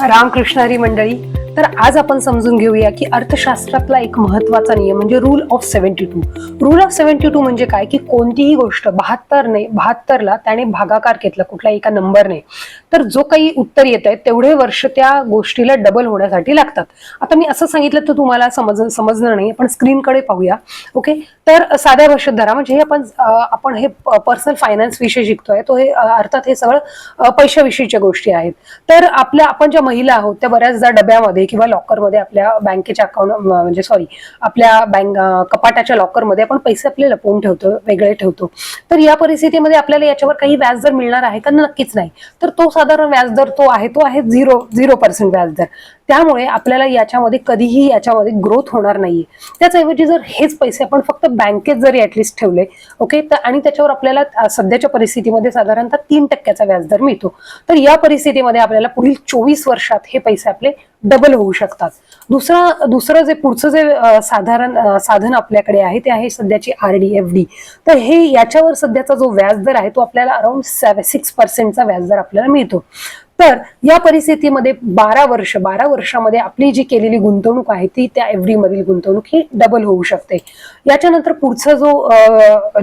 रामकृष्णारी मंडळी. तर आज आपण समजून घेऊया की अर्थशास्त्रातला एक महत्त्वाचा नियम म्हणजे rule of seventy two rule of seventy two म्हणजे काय? की कोणतीही गोष्ट बहात्तरने बहात्तरला त्याने भागाकार घेतला कुठल्या एका नंबरने तर जो काही उत्तर येत आहे तेवढे वर्ष त्या गोष्टीला डबल होण्यासाठी लागतात. आता मी असं सांगितलं तर तुम्हाला समज समजणार नाही आपण स्क्रीनकडे पाहूया. ओके तर साध्या भाषेत धरा म्हणजे हे आपण आपण हे पर्सनल फायनान्स विषय शिकतोय. तो हे अर्थात हे सगळं पैशाविषयीच्या गोष्टी आहेत. तर आपल्या आपण ज्या महिला आहोत त्या बऱ्याचदा डब्यामध्ये किंवा लॉकरमध्ये आपल्या बँकेच्या अकाउंट म्हणजे सॉरी आपल्या बँक कपाटाच्या लॉकरमध्ये आपण पैसे आपले लपवून ठेवतो वेगळे ठेवतो. तर या परिस्थितीमध्ये आपल्याला याच्यावर काही व्याजदर मिळणार आहे का? नक्कीच नाही. तर तो साधारण व्याजदर तो आहे तो आहे झिरो झिरो पर्सेंट व्याजदर त्यामुळे आपल्याला याच्यामध्ये कधीही याच्यामध्ये ग्रोथ होणार नाहीये. त्याचऐवजी जर हेच पैसे आपण फक्त बँकेत जरी ऍटलिस्ट ठेवले ओके तर आणि त्याच्यावर आपल्याला सध्याच्या परिस्थितीमध्ये साधारणतः तीन टक्क्याचा व्याजदर मिळतो. तर या परिस्थितीमध्ये आपल्याला पुढील चोवीस वर्षात हे पैसे आपले डबल होऊ शकतात. दुसरा दुसरं जे पुढचं जे साधारण साधन आपल्याकडे आहे ते आहे सध्याची आर डी एफ डी तर हे याच्यावर सध्याचा जो व्याजदर आहे तो आपल्याला अराउंड सिक्स पर्सेंटचा व्याजदर आपल्याला मिळतो. तर या परिस्थितीमध्ये बारा वर्ष बारा वर्षामध्ये आपली जी केलेली गुंतवणूक आहे ती त्या एफ डी मधील गुंतवणूक ही डबल होऊ शकते. याच्यानंतर पुढचा जो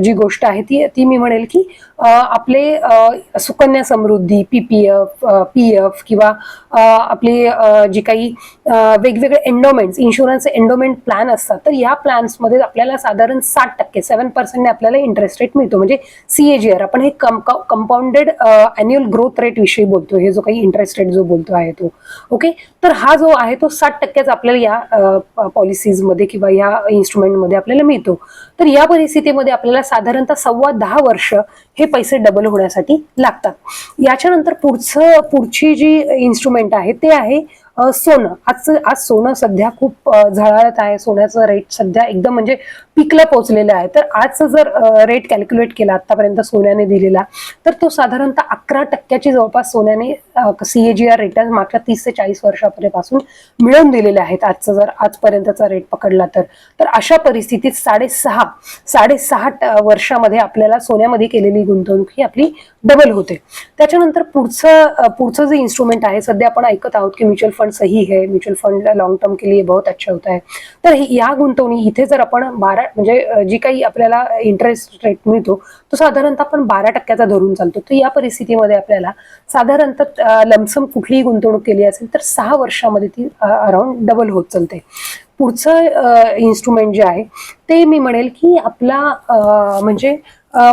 जी गोष्ट आहे ती ती मी म्हणेल की आपले Sukanya Samriddhi PPF P F किंवा आपली जी काही वेगवेगळे एन्डोमेंट्स इन्शुरन्स एन्डोमेंट प्लॅन असतात तर या प्लॅन्समध्ये आपल्याला साधारण साठ टक्के सेव्हन पर्सेंटने आपल्याला इंटरेस्ट रेट मिळतो. म्हणजे सीएजीआर आपण हे कंपाऊंडेड अॅन्युअल ग्रोथ रेट विषयी बोलतो हे जो काही इंटरेस्ट रेट जो बोलतो आहे तो. ओके तर हा जो आहे तो साठ टक्क्याच आपल्याला या पॉलिसीजमध्ये किंवा या इन्स्ट्रुमेंटमध्ये आपल्याला मिळतो. तर या परिस्थितीमध्ये आपल्याला साधारणतः सव्वा दहा वर्ष हे पैसे डबल होण्यासाठी लागतात. याच्यानंतर पुढचं पुढची जी इन्स्ट्रुमेंट आहे ते आहे सोनं. आज आज सोनं सध्या खूप झळाळत आहे. सोन्याचं रेट सध्या एकदम म्हणजे पिकला पोहोचलेलं आहे. तर आजचं जर रेट कॅल्क्युलेट केला आतापर्यंत सोन्याने दिलेला तर तो साधारणतः अकरा टक्क्याची जवळपास सोन्याने सीएजीआर रेट मागच्या तीस ते चाळीस वर्षापासून मिळवून दिलेले आहेत. आजचं जर आजपर्यंतचा रेट पकडला तर. तर अशा परिस्थितीत साडेसहा साडेसहा वर्षामध्ये आपल्याला सोन्यामध्ये केलेली गुंतवणूक ही आपली डबल होते. त्याच्यानंतर पुढचं पुढचं जे इन्स्ट्रुमेंट आहे सध्या आपण ऐकत आहोत की म्युच्युअल फंड सही है म्युच्युअल फंड लॉन्ग टर्म के लिए बहुत अच्छा होता है तर या गुंतवणूक इथे जर आपण बारा म्हणजे जी काही आपल्याला इंटरेस्ट रेट मिळतो तो साधारणतः आपण बारा टक्क्याचा धरून चालतो. तर या परिस्थितीमध्ये आपल्याला साधारणतः लमसम कुठलीही गुंतवणूक केली असेल तर सहा वर्षामध्ये ती अराउंड डबल होत चालते. पुढचं इन्स्ट्रुमेंट जे आहे ते मी म्हणेल की आपला म्हणजे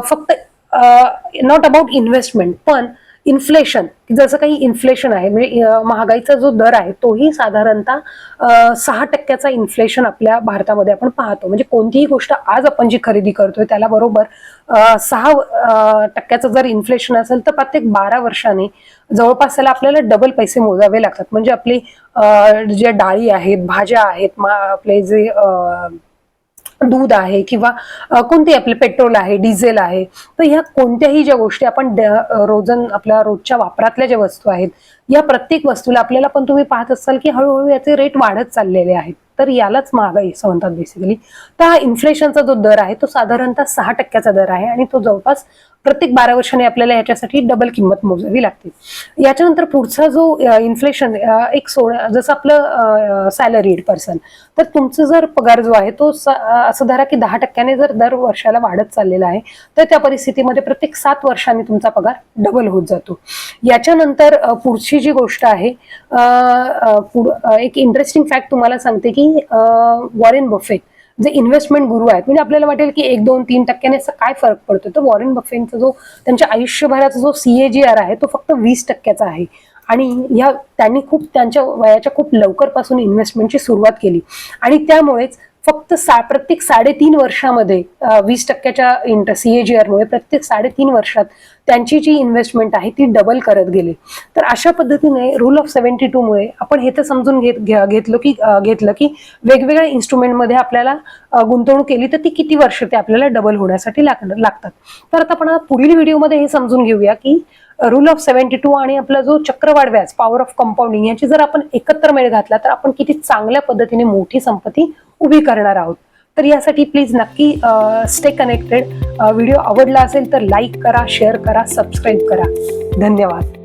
फक्त नॉट अबाउट इन्व्हेस्टमेंट पण इन्फ्लेशन जसं काही इन्फ्लेशन आहे म्हणजे महागाईचा जो दर आहे तोही साधारणतः सहा टक्क्याचा इन्फ्लेशन आपल्या भारतामध्ये आपण पाहतो. म्हणजे कोणतीही गोष्ट आज आपण जी खरेदी करतोय त्याला बरोबर सहा टक्क्याचं जर इन्फ्लेशन असेल तर प्रत्येक बारा वर्षाने जवळपास त्याला आपल्याला डबल पैसे मोजावे लागतात. म्हणजे आपली जे ज्या डाळी आहेत भाज्या आहेत मा आपले जे दूध आहे किंवा कोणते आपले पेट्रोल आहे डिझेल आहे तर ह्या कोणत्याही ज्या गोष्टी आपण रोजन आपल्या रोजच्या वापरातल्या ज्या वस्तू आहेत या प्रत्येक वस्तूला आपल्याला पण तुम्ही पाहत असाल की हळूहळू याचे रेट वाढत चाललेले आहेत. तर यालाच महागाई असं म्हणतात बेसिकली तर हा इन्फ्लेशनचा जो दर आहे तो साधारणतः सहा टक्क्याचा दर आहे आणि तो जवळपास प्रत्येक बारा वर्षाने आपल्याला याच्यासाठी डबल किंमत मोजावी लागते. याच्यानंतर पुढचा जो इन्फ्लेशन एक सोळा जसं आपलं सॅलरीड पर्सन तर तुमचं जर पगार जो आहे तो स- असं धरा की दहा टक्क्याने जर दर वर्षाला वाढत चाललेला आहे तर त्या परिस्थितीमध्ये प्रत्येक सात वर्षांनी तुमचा पगार डबल होत जातो. याच्यानंतर पुढची जी गोष्ट आहे पुढ- एक इंटरेस्टिंग फॅक्ट तुम्हाला सांगते की वॉरेन बफेट जे इन्व्हेस्टमेंट गुरु आहेत म्हणजे आपल्याला वाटेल की एक दोन तीन टक्क्याने असं काय फरक पडतो? तर वॉरेन बफेनचा जो त्यांच्या आयुष्यभराचा जो सीएजीआर आहे तो फक्त वीस टक्क्याचा आहे. आणि ह्या त्यांनी खूप त्यांच्या वयाच्या खूप लवकरपासून इन्व्हेस्टमेंटची सुरुवात केली. आणि त्यामुळेच फक्त सा प्रत्येक साडेतीन वर्षामध्ये वीस टक्क्याच्या इंट सीएजीआरमुळे प्रत्येक साडेतीन वर्षात त्यांची जी इन्व्हेस्टमेंट आहे ती डबल करत गेली. तर अशा पद्धतीने रूल ऑफ सेव्हन्टी टूमुळे आपण हे तर समजून घेत घे- घेतलो की घेतलं की वेगवेगळ्या इन्स्ट्रुमेंटमध्ये आपल्याला गुंतवणूक केली तर ती किती वर्ष ते आपल्याला डबल होण्यासाठी लागणार लागतात. तर आता आपण पुढील व्हिडिओमध्ये हे समजून घेऊया की रूल ऑफ सेव्हन्टी टू आणि आपला जो चक्रवाढ व्याज पॉवर ऑफ कंपाऊंडिंग याची जर आपण एकत्र मेळ घातला तर आपण किती चांगल्या पद्धतीने मोठी संपत्ती उभी करणार आहोत. तर यासाठी प्लीज नक्की स्टे कनेक्टेड व्हिडिओ आवडला असेल तर लाईक करा शेअर करा सबस्क्राईब करा. धन्यवाद.